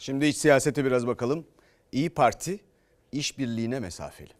Şimdi iç siyasete biraz bakalım. İyi Parti işbirliğine mesafeli.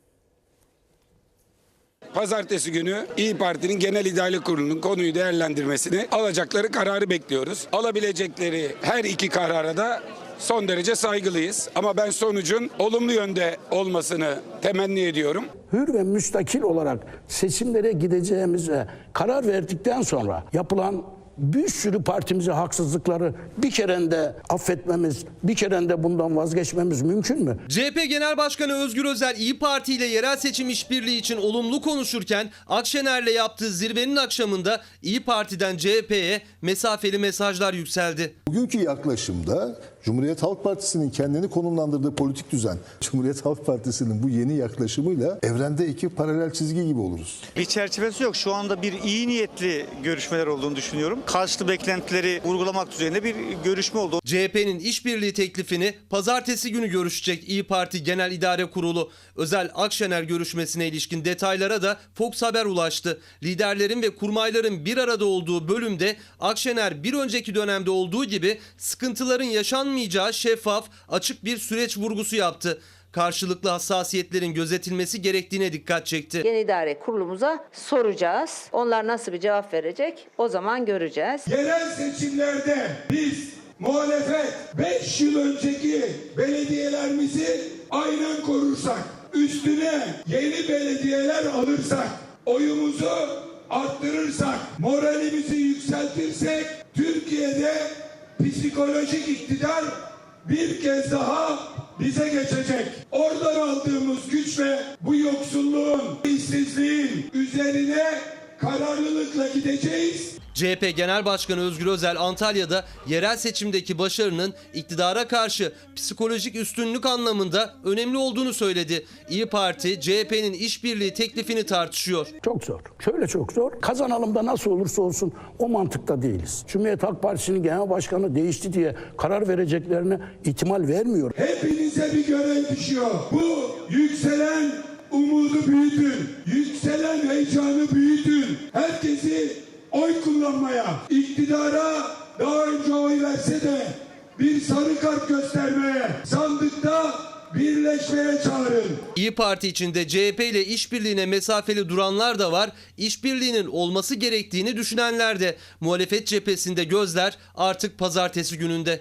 Pazartesi günü İyi Parti'nin Genel İdare Kurulu'nun konuyu değerlendirmesini alacakları kararı bekliyoruz. Alabilecekleri her iki karara da son derece saygılıyız. Ama ben sonucun olumlu yönde olmasını temenni ediyorum. hür ve müstakil olarak seçimlere gideceğimize karar verdikten sonra yapılan bir sürü partimize haksızlıkları bir kerende affetmemiz, bir kerende bundan vazgeçmemiz mümkün mü? CHP Genel Başkanı Özgür Özel İyi Parti ile yerel seçim işbirliği için olumlu konuşurken Akşener'le yaptığı zirvenin akşamında İyi Parti'den CHP'ye mesafeli mesajlar yükseldi. Bugünkü yaklaşımda Cumhuriyet Halk Partisi'nin kendini konumlandırdığı politik düzen, Cumhuriyet Halk Partisi'nin bu yeni yaklaşımıyla evrende iki paralel çizgi gibi oluruz. Bir çerçevesi yok. Şu anda bir iyi niyetli görüşmeler olduğunu düşünüyorum. Karşılıklı beklentileri vurgulamak düzeyinde bir görüşme oldu. CHP'nin işbirliği teklifini pazartesi günü görüşecek İyi Parti Genel İdare Kurulu. Özel Akşener görüşmesine ilişkin detaylara da Fox Haber ulaştı. Liderlerin ve kurmayların bir arada olduğu bölümde Akşener bir önceki dönemde olduğu gibi sıkıntıların yaşanmayacağı şeffaf, açık bir süreç vurgusu yaptı. Karşılıklı hassasiyetlerin gözetilmesi gerektiğine dikkat çekti. Genel İdare Kurulumuza soracağız. Onlar nasıl bir cevap verecek o zaman göreceğiz. Yerel seçimlerde biz muhalefet 5 yıl önceki belediyelerimizi aynen korursak, üstüne yeni belediyeler alırsak, oyumuzu arttırırsak, moralimizi yükseltirsek Türkiye'de psikolojik iktidar bir kez daha bize geçecek. Oradan aldığımız güçle bu yoksulluğun, işsizliğin üzerine kararlılıkla gideceğiz. CHP Genel Başkanı Özgür Özel Antalya'da yerel seçimdeki başarının iktidara karşı psikolojik üstünlük anlamında önemli olduğunu söyledi. İyi Parti CHP'nin işbirliği teklifini tartışıyor. Çok zor. Şöyle çok zor. Kazanalım da nasıl olursa olsun o mantıkta değiliz. Cumhuriyet Halk Partisi'nin genel başkanı değişti diye karar vereceklerine ihtimal vermiyor. Hepinize bir görev düşüyor. Bu yükselen umudu büyütün. Yükselen heyecanı büyütün. Herkesi oy kullanmaya, iktidara daha önce oy verse de bir sarı kart göstermeye, sandıkta birleşmeye çağırın. İyi Parti içinde CHP ile işbirliğine mesafeli duranlar da var. İşbirliğinin olması gerektiğini düşünenler de. Muhalefet cephesinde gözler artık pazartesi gününde.